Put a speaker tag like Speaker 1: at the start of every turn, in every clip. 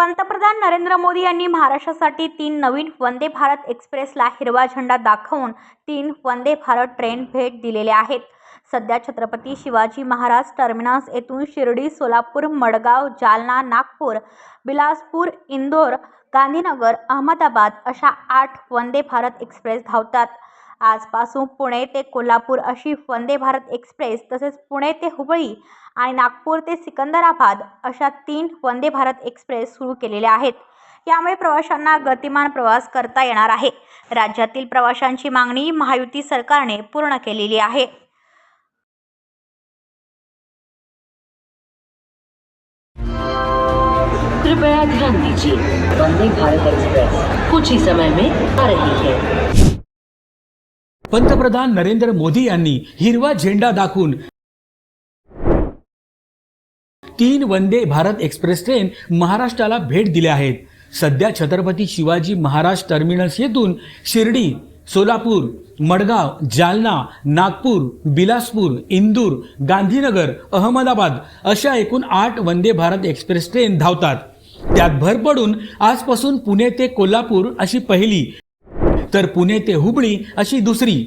Speaker 1: पंतप्रधान नरेंद्र मोदी यांनी महाराष्ट्रासाठी तीन नवीन वंदे भारत एक्सप्रेसला हिरवा झेंडा दाखवून तीन वंदे भारत ट्रेन भेट दिलेल्या आहेत. सध्या छत्रपती शिवाजी महाराज टर्मिनस येथून शिर्डी सोलापूर मडगाव जालना नागपूर बिलासपूर इंदोर गांधीनगर अहमदाबाद अशा आठ वंदे भारत एक्सप्रेस धावतात. आजपासून पुणे ते कोल्हापूर अशी वंदे भारत एक्सप्रेस तसेच पुणे ते हुबळी आणि नागपूर ते सिकंदराबाद अशा तीन वंदे भारत एक्सप्रेस सुरू केलेल्या आहेत. यामुळे प्रवाशांना गतिमान प्रवास करता येणार आहे. राज्यातील प्रवाशांची मागणी महायुती सरकारने पूर्ण केलेली आहे.
Speaker 2: कृपया ध्यान दीजिए वंदे भारत एक्सप्रेस कुछ ही समय में आ रही है।
Speaker 3: पंतप्रधान नरेंद्र मोदी यांनी हिरवा झेंडा दाखवून तीन वंदे भारत एक्सप्रेस ट्रेन महाराष्ट्राला भेट दिल्या आहेत. सध्या छत्रपती शिवाजी महाराज टर्मिनस येथून शिर्डी सोलापूर मडगाव जालना नागपूर बिलासपूर इंदूर गांधीनगर अहमदाबाद अशा एकूण आठ वंदे भारत एक्सप्रेस ट्रेन धावतात. त्यात भर पडून आजपासून पुणे ते कोल्हापूर अशी पहिली तर पुणे ते हुबळी अशी दुसरी.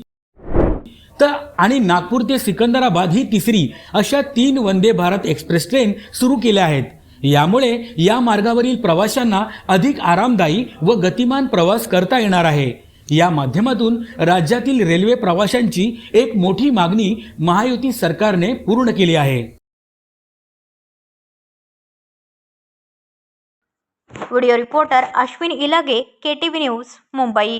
Speaker 3: तर आणि नागपूर ते सिकंदराबाद ही तिसरी अशा तीन वंदे भारत एक्सप्रेस ट्रेन सुरू केल्या आहेत. यामुळे या मार्गावरील प्रवाशांना अधिक आरामदायी व गतिमान प्रवास करता येणार आहे. या माध्यमातून राज्यातील रेल्वे प्रवाशांची एक मोठी मागणी महायुती सरकारने पूर्ण केली आहे.
Speaker 1: Video reporter Ashwin Ilage K T V news Mumbai.